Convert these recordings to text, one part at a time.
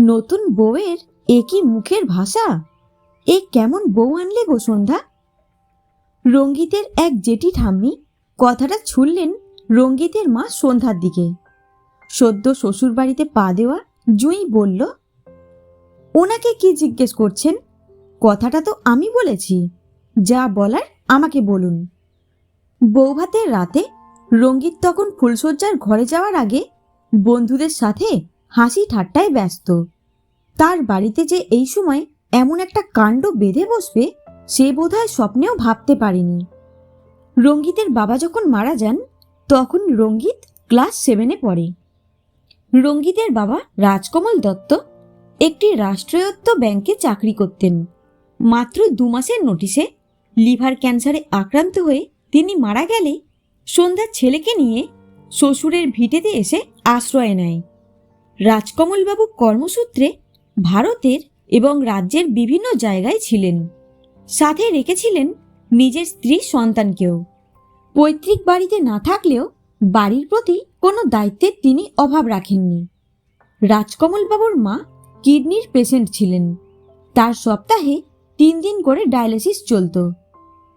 নতুন বউয়ের একই মুখের ভাষা? এ কেমন বউ আনলে গো সন্ধ্যা? রঙ্গিতের এক জেঠি ঠাম্মি কথাটা ছুড়লেন রঙ্গিতের মা সন্ধ্যার দিকে। সদ্য শ্বশুর বাড়িতে পা দেওয়া জুঁই বলল, ওনাকে কি জিজ্ঞেস করছেন? কথাটা তো আমি বলেছি। যা বলার আমাকে বলুন। বৌভাতের রাতে রঙ্গিত তখন ফুলশয্যার ঘরে যাওয়ার আগে বন্ধুদের সাথে হাসি ঠাট্টায় ব্যস্ত। তার বাড়িতে যে এই সময় এমন একটা কাণ্ড বেঁধে বসবে, সে বোধহয় স্বপ্নেও ভাবতে পারেনি। রঙ্গিতের বাবা যখন মারা যান, তখন রঙ্গিত ক্লাস সেভেনে পড়ে। রঙ্গিতের বাবা রাজকমল দত্ত একটি রাষ্ট্রায়ত্ত ব্যাংকে চাকরি করতেন। মাত্র দু মাসের নোটিশে লিভার ক্যান্সারে আক্রান্ত হয়ে তিনি মারা গেলে সন্ধ্যার ছেলেকে নিয়ে শ্বশুরের ভিটেতে এসে আশ্রয় নেয়। রাজকমলবাবু কর্মসূত্রে ভারতের এবং রাজ্যের বিভিন্ন জায়গায় ছিলেন। সাথে রেখেছিলেন নিজের স্ত্রী সন্তানকেও। পৈতৃক বাড়িতে না থাকলেও বাড়ির প্রতি কোনো দায়িত্বের তিনি অভাব রাখেননি। রাজকমলবাবুর মা কিডনির পেশেন্ট ছিলেন। তার সপ্তাহে তিন দিন করে ডায়ালিসিস চলতো।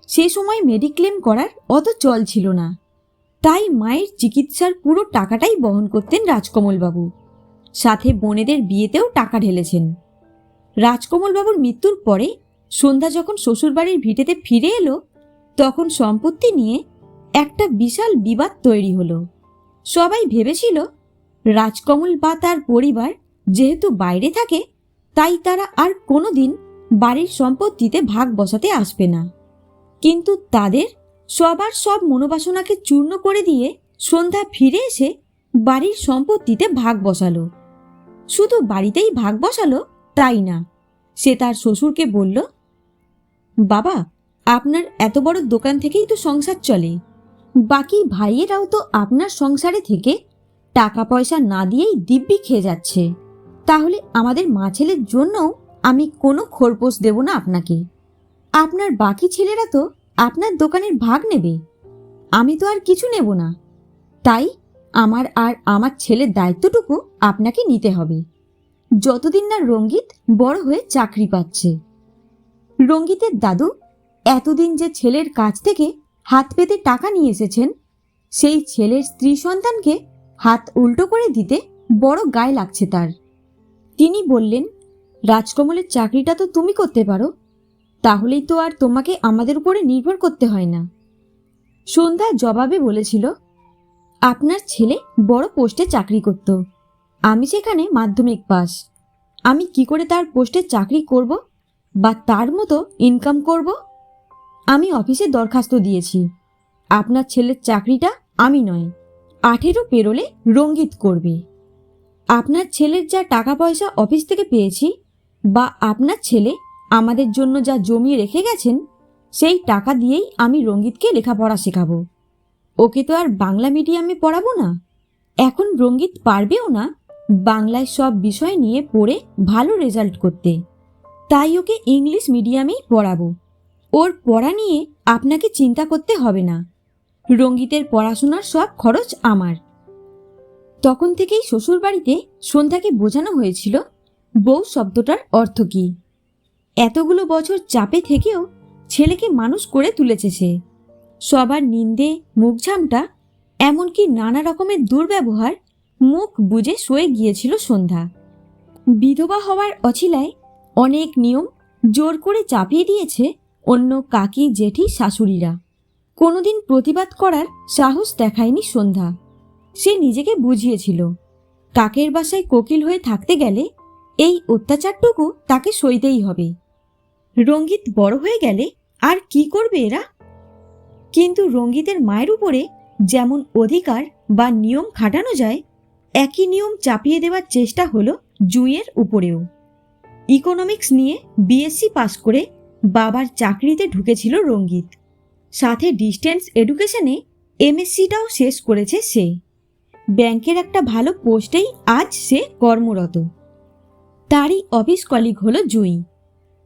সে সময় মেডিক্লেম করার অত চল ছিল না। তাই মায়ের চিকিৎসার পুরো টাকাটাই বহন করতেন রাজকমলবাবু। সাথে বোনেদের বিয়েতেও টাকা ঢেলেছেন। রাজকমলবাবুর মৃত্যুর পরে সন্ধ্যা যখন শ্বশুরবাড়ির ভিটেতে ফিরে এলো, তখন সম্পত্তি নিয়ে একটা বিশাল বিবাদ তৈরি হলো। সবাই ভেবেছিল, রাজকমল বা তার পরিবার যেহেতু বাইরে থাকে, তাই তারা আর কোনোদিন বাড়ির সম্পত্তিতে ভাগ বসাতে আসবে না। কিন্তু তাদের সবার সব মনোবাসনাকে চূর্ণ করে দিয়ে সন্ধ্যা ফিরে এসে বাড়ির সম্পত্তিতে ভাগ বসালো। শুধু বাড়িতেই ভাগ বসালো? তাই না? সে তার শ্বশুরকে বলল, বাবা, আপনার এত বড় দোকান থেকেই তো সংসার চলে। বাকি ভাইয়েরাও তো আপনার সংসারে থেকে টাকা পয়সা না দিয়েই দিব্যি খেয়ে যাচ্ছে। তাহলে আমাদের মা ছেলের জন্যও আমি কোনো খোরপোশ দেব না আপনাকে। আপনার বাকি ছেলেরা তো আপনার দোকানের ভাগ নেবে। আমি তো আর কিছু নেব না। তাই আমার আর আমার ছেলের দায়িত্বটুকু আপনাকে নিতে হবে। যতদিন না রঙ্গিত বড় হয়ে চাকরি পাচ্ছে। রঙ্গিতের দাদু এতদিন যে ছেলের কাছ থেকে হাত পেতে টাকা নিয়ে এসেছেন, সেই ছেলের স্ত্রী সন্তানকে হাত উল্টো করে দিতে বড় গায়ে লাগছে তার। তিনি বললেন, রাজকমলের চাকরিটা তো তুমি করতে পারো, তাহলেই তো আর তোমাকে আমাদের উপরে নির্ভর করতে হয় না। সন্ধ্যা জবাবে বলেছিল, আপনার ছেলে বড় পোস্টে চাকরি করত। আমি সেখানে মাধ্যমিক পাস, আমি কি করে তার পোস্টে চাকরি করব বা তার মতো ইনকাম করব? আমি অফিসে দরখাস্ত দিয়েছি। আপনার ছেলের চাকরিটা আমি নয়, আঠেরো পেরোলে রঙ্গিত করবে। আপনার ছেলের যা টাকা পয়সা অফিস থেকে পেয়েছি বা আপনার ছেলে আমাদের জন্য যা জমিয়ে রেখে গেছেন, সেই টাকা দিয়েই আমি রঙ্গিতকে লেখাপড়া শেখাবো। ওকে তো আর বাংলা মিডিয়ামে পড়াবো না? এখন রঙ্গিত পারবেও না? বাংলায় সব বিষয় নিয়ে পড়ে ভালো রেজাল্ট করতে। তাই ওকে ইংলিশ মিডিয়ামেই পড়াবো। ওর পড়া নিয়ে আপনাকে চিন্তা করতে হবে না। রঙ্গিতের পড়াশোনার সব খরচ আমার। তখন থেকেই শ্বশুরবাড়িতে সন্ধ্যাকে বোঝানো হয়েছিল, বউ শব্দটার অর্থ কী। এতগুলো বছর চাপে থেকেও ছেলেকে মানুষ করে তুলেছে সে। সবার নিন্দে, মুখঝামটা, এমনকি নানা রকমের দুর্ব্যবহার মুখ বুঝে সয়ে গিয়েছিল সন্ধ্যা। বিধবা হওয়ার অছিলায় অনেক নিয়ম জোর করে চাপিয়ে দিয়েছে অন্য কাকি, জেঠি, শাশুড়িরা। কোনোদিন প্রতিবাদ করার সাহস দেখায়নি সন্ধ্যা। সে নিজেকে বুঝিয়েছিল, কাকের বাসায় কোকিল হয়ে থাকতে গেলে এই অত্যাচারটুকু তাকে সইতেই হবে। রঙ্গিত বড় হয়ে গেলে আর কি করবে এরা? কিন্তু রঙ্গিতের মায়ের উপরে যেমন অধিকার বা নিয়ম খাটানো যায় একই নিয়ম চাপিয়ে দেওয়ার চেষ্টা হলো জুঁইয়ের উপরেও। ইকোনমিক্স নিয়ে বিএসসি পাশ করে বাবার চাকরিতে ঢুকেছিল রঙ্গিত। সাথে ডিস্টেন্স এডুকেশনে এমএসসিটাও শেষ করেছে সে। ব্যাংকের একটা ভালো পোস্টেই আজ সে কর্মরত। তারই অফিস কলিগ হলো জুঁই।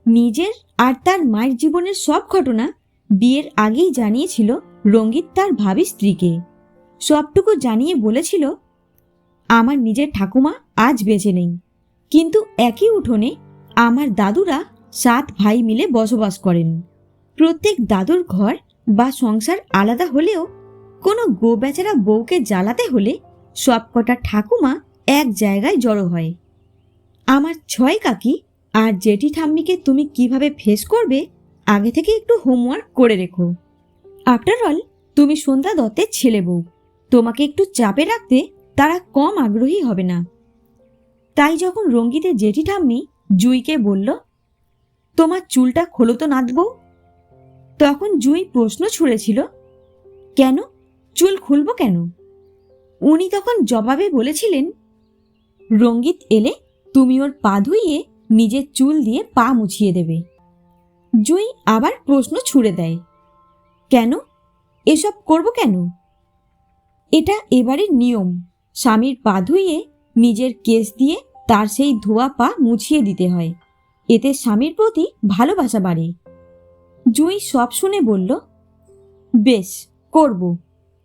নিজের আর তার মায়ের জীবনের সব ঘটনা বিয়ের আগেই জানিয়েছিল রঙ্গিত তার ভাবি স্ত্রীকে। সবটুকু জানিয়ে বলেছিল আমার নিজের ঠাকুমা আজ বেঁচে নেই। কিন্তু একই উঠোনে আমার দাদুরা সাত ভাই মিলে বসবাস করেন। প্রত্যেক দাদুর ঘর বা সংসার আলাদা হলেও কোনো গো বেচারা বউকে জ্বালাতে হলে সবকটা ঠাকুমা এক জায়গায় জড়ো হয়। আমার ছয় কাকি আর জেঠি ঠাম্মিকে তুমি কীভাবে ফেস করবে আগে থেকে একটু হোমওয়ার্ক করে রেখো। আফটার অল তুমি সন্ধ্যা দত্তের ছেলে বউ। তোমাকে একটু চাপে রাখতে তারা কম আগ্রহী হবে না। তাই যখন রঙ্গিতে জেঠি ঠাম্মি জুইকে বলল, তোমার চুলটা খোলো তো নাদবো। তখন জুই প্রশ্ন ছুঁড়েছিল, কেন? চুল খুলবো কেন? উনি তখন জবাবে বলেছিলেন, রঙ্গিত এলে তুমি ওর পা ধুইয়ে নিজের চুল দিয়ে পা মুছিয়ে দেবে। জুই আবার প্রশ্ন ছুড়ে দেয়, কেন? এসব করব কেন? এটা এবারের নিয়ম। স্বামীর পা ধুইয়ে নিজের কেস দিয়ে তার সেই ধোয়া পা মুছিয়ে দিতে হয়। এতে স্বামীর প্রতি ভালোবাসা বাড়ে। জুঁই সব শুনে বলল, বেশ, করব।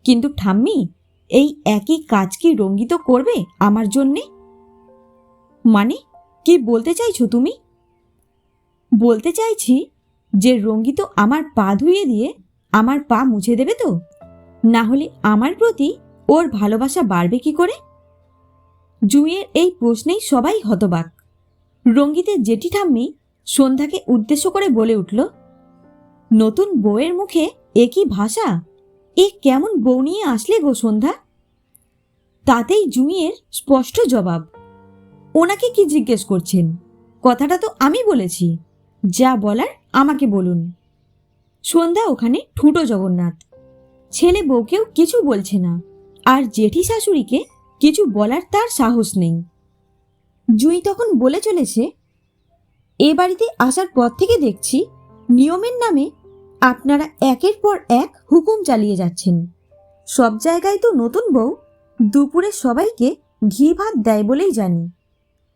কিন্তু ঠাম্মি, এই একই কাজ কি রঙ্গিত করবে আমার জন্যে? মানে কি বলতে চাইছো তুমি? বলতে চাইছি যে রঙ্গিত আমার পা ধুয়ে দিয়ে আমার পা মুছে দেবে তো? না হলে আমার প্রতি ওর ভালোবাসা বাড়বে কি করে? জুঁইয়ের এই প্রশ্নেই সবাই হতবাক। রঙ্গিতের জেঠি ঠাম্মি সন্ধ্যাকে উদ্দেশ্য করে বলে উঠল, নতুন বউয়ের মুখে একই ভাষা? এ কেমন বউ নিয়ে আসলে গো সন্ধ্যা? তাতেই জুঁইয়ের স্পষ্ট জবাব, ওনাকে কি জিজ্ঞেস করছেন? কথাটা তো আমি বলেছি। যা বলার আমাকে বলুন। সন্ধ্যা ওখানে ঠুটো জগন্নাথ। ছেলে বউকেও কিছু বলছে না। আর জেঠি শাশুড়িকে কিছু বলার তার সাহস নেই। জুই তখন বলে চলেছে, এ বাড়িতে আসার পর থেকে দেখছি নিয়মের নামে আপনারা একের পর এক হুকুম চালিয়ে যাচ্ছেন। সব জায়গায় তো নতুন বউ, দুপুরে সবাইকে ঘি ভাত দেয় বলেই জানি।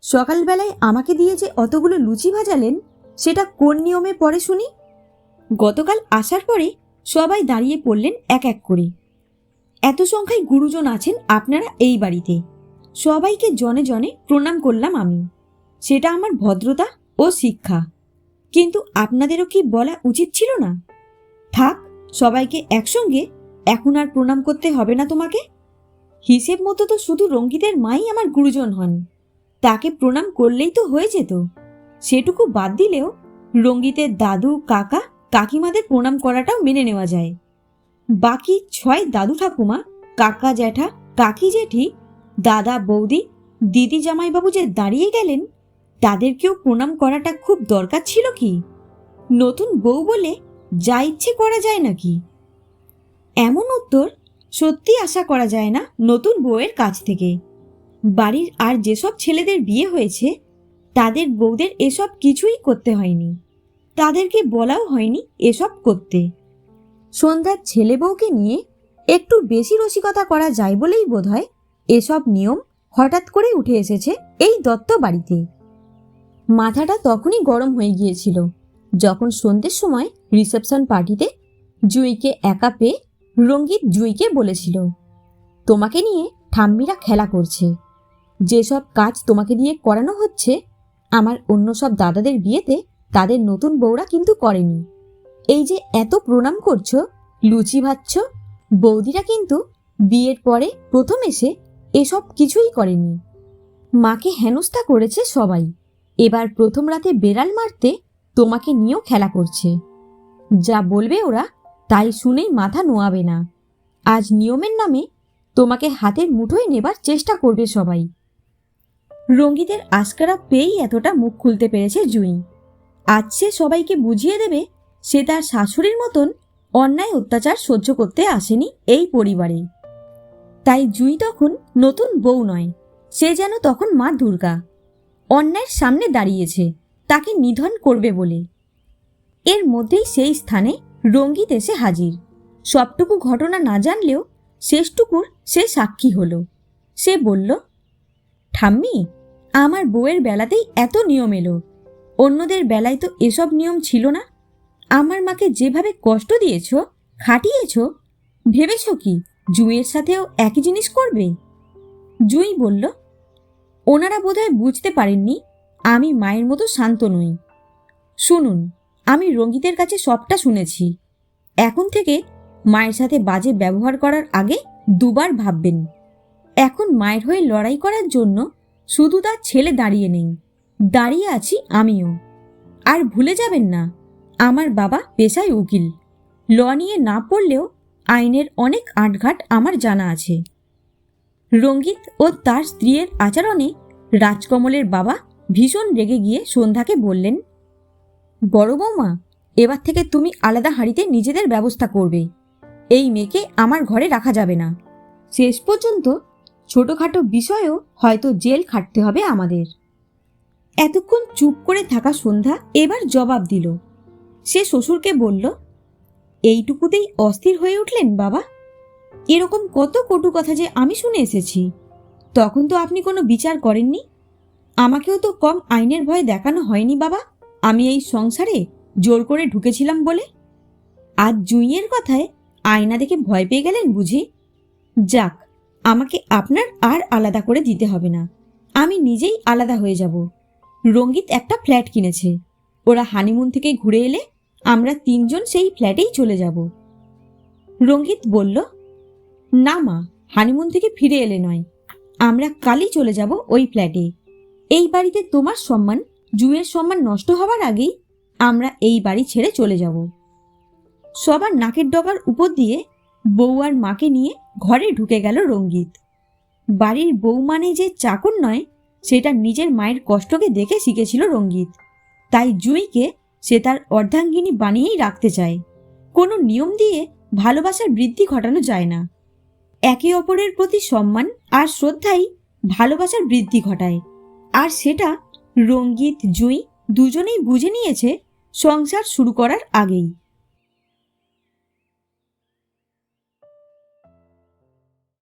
সকালবেলায় আমাকে দিয়ে যে অতগুলো লুচি ভাজালেন, সেটা কোন নিয়মে পরে শুনি? গতকাল আসার পরে সবাই দাঁড়িয়ে পড়লেন এক এক করে। এত সংখ্যায় গুরুজন আছেন আপনারা এই বাড়িতে। সবাইকে জনে জনে প্রণাম করলাম আমি। সেটা আমার ভদ্রতা ও শিক্ষা। কিন্তু আপনাদেরও কি বলা উচিত ছিল না? থাক, সবাইকে একসঙ্গে এখন আর প্রণাম করতে হবে না তোমাকে। হিসেব মতো তো শুধু রঙ্গিতের মাই আমার গুরুজন হন। তাকে প্রণাম করলেই তো হয়ে যেত। সেটুকু বাদ দিলেও রঙ্গিতের দাদু, কাকা, কাকিমাদের প্রণাম করাটাও মেনে নেওয়া যায়। বাকি ছয় দাদু ঠাকুমা, কাকা জ্যাঠা, কাকি জেঠি, দাদা বৌদি, দিদি জামাইবাবু যে দাঁড়িয়ে গেলেন, তাদেরকেও প্রণাম করাটা খুব দরকার ছিল কি? নতুন বউ বলে যা ইচ্ছে করা যায় নাকি? এমন উত্তর সত্যি আশা করা যায় না নতুন বউয়ের কাছ থেকে। বাড়ির আর যেসব ছেলেদের বিয়ে হয়েছে, তাদের বউদের এসব কিছুই করতে হয়নি। তাদেরকে বলাও হয়নি এসব করতে। সন্ধ্যার ছেলে বউকে নিয়ে একটু বেশি রসিকতা করা যায় বলেই বোধহয় এসব নিয়ম হঠাৎ করে উঠে এসেছে এই দত্ত বাড়িতে। মাথাটা তখনই গরম হয়ে গিয়েছিল। যখন সন্ধ্যের সময় রিসেপশন পার্টিতে জুইকে একা পেয়ে রঙ্গিত জুইকে বলেছিল, তোমাকে নিয়ে ঠাম্মিরা খেলা করছে। যেসব কাজ তোমাকে দিয়ে করানো হচ্ছে, আমার অন্য সব দাদাদের বিয়েতে তাদের নতুন বউরা কিন্তু করেনি। এই যে এত প্রণাম করছ লুচি ভাজছ? বৌদিরা কিন্তু বিয়ের পরে প্রথম এসে এসব কিছুই করেনি। মাকে হেনস্থা করেছে সবাই। এবার প্রথম রাতে বেড়াল মারতে তোমাকে নিয়েও খেলা করছে। যা বলবে ওরা, তাই শুনেই মাথা নোয়াবে না। আজ নিয়মের নামে তোমাকে হাতের মুঠোয় নেবার চেষ্টা করবে সবাই। রঙ্গিতের আস্কারা পেয়েই এতটা মুখ খুলতে পেরেছে জুই। আজ সে সবাইকে বুঝিয়ে দেবে, সে তার শাশুড়ির মতন অন্যায় অত্যাচার সহ্য করতে আসেনি এই পরিবারে। তাই জুই তখন নতুন বউ নয়, সে যেন তখন মা দুর্গা। অন্যায়ের সামনে দাঁড়িয়েছে, তাকে নিধন করবে বলে। এর মধ্যেই সেই স্থানে রঙ্গিত এসে হাজির। সবটুকু ঘটনা না জানলেও শেষটুকুর সে সাক্ষী হলো। সে বলল, ঠাম্মি, আমার বউয়ের বেলাতেই এত নিয়ম এলো। অন্যদের বেলায় তো এসব নিয়ম ছিল না। আমার মাকে যেভাবে কষ্ট দিয়েছ, খাটিয়েছ, ভেবেছ কি জুঁইয়ের সাথেও একই জিনিস করবে? জুঁই বলল, ওনারা বোধহয় বুঝতে পারেননি আমি মায়ের মতো শান্ত নই। শুনুন, আমি রঙ্গিতের কাছে সবটা শুনেছি। এখন থেকে মায়ের সাথে বাজে ব্যবহার করার আগে দুবার ভাববেন। এখন মায়ের হয়ে লড়াই করার জন্য শুধু তার ছেলে দাঁড়িয়ে নেই, দাঁড়িয়ে আছি আমিও। আর ভুলে যাবেন না আমার বাবা পেশায় উকিল। ল নিয়ে না পড়লেও আইনের অনেক আটঘাট আমার জানা আছে। রঙ্গিত ও তার স্ত্রীর আচরণে রাজকমলের বাবা ভীষণ রেগে গিয়ে সন্ধ্যাকে বললেন, বড় বৌমা, এবার থেকে তুমি আলাদা হাঁড়িতে নিজেদের ব্যবস্থা করবে। এই মেয়েকে আমার ঘরে রাখা যাবে না। শেষ পর্যন্ত ছোটোখাটো বিষয়েও হয়তো জেল খাটতে হবে আমাদের এতক্ষণ চুপ করে থাকা সন্ধ্যা এবার জবাব দিল সে শ্বশুরকে বলল, এইটুকুতেই অস্থির হয়ে উঠলেন বাবা? এরকম কত কটু কথা যে আমি শুনে এসেছি। তখন তো আপনি কোনো বিচার করেননি। আমাকেও তো কম আইনের ভয় দেখানো হয়নি বাবা। আমি এই সংসারে জোর করে ঢুকেছিলাম বলে। আজ জুঁইয়ের কথায় আয়না দেখে ভয় পেয়ে গেলেন বুঝি? যাক, আমাকে আপনার আর আলাদা করে দিতে হবে না। আমি নিজেই আলাদা হয়ে যাব। রঙ্গিত একটা ফ্ল্যাট কিনেছে। ওরা হানিমুন থেকে ঘুরে এলে আমরা তিনজন সেই ফ্ল্যাটেই চলে যাব। রঙ্গিত বলল, না মা, হানিমুন থেকে ফিরে এলে নয়। আমরা কালই চলে যাব ওই ফ্ল্যাটে। এই বাড়িতে তোমার সম্মান, জুয়ের সম্মান নষ্ট হবার আগেই আমরা এই বাড়ি ছেড়ে চলে যাব সবার নাকের ডগার উপর দিয়ে বউ আর মাকে নিয়ে ঘরে ঢুকে গেল রঙ্গিত। বাড়ির বউ মানে যে চাকর নয়, সেটা নিজের মায়ের কষ্টকে দেখে শিখেছিল রঙ্গিত। তাই জুইকে সে তার অর্ধাঙ্গিনী বানিয়েই রাখতে চায়। কোনো নিয়ম দিয়ে ভালোবাসার বৃদ্ধি ঘটানো যায় না। একে অপরের প্রতি সম্মান আর শ্রদ্ধাই ভালোবাসার বৃদ্ধি ঘটায়। আর সেটা রঙ্গিত জুঁই দুজনেই বুঝে নিয়েছে সংসার শুরু করার আগেই।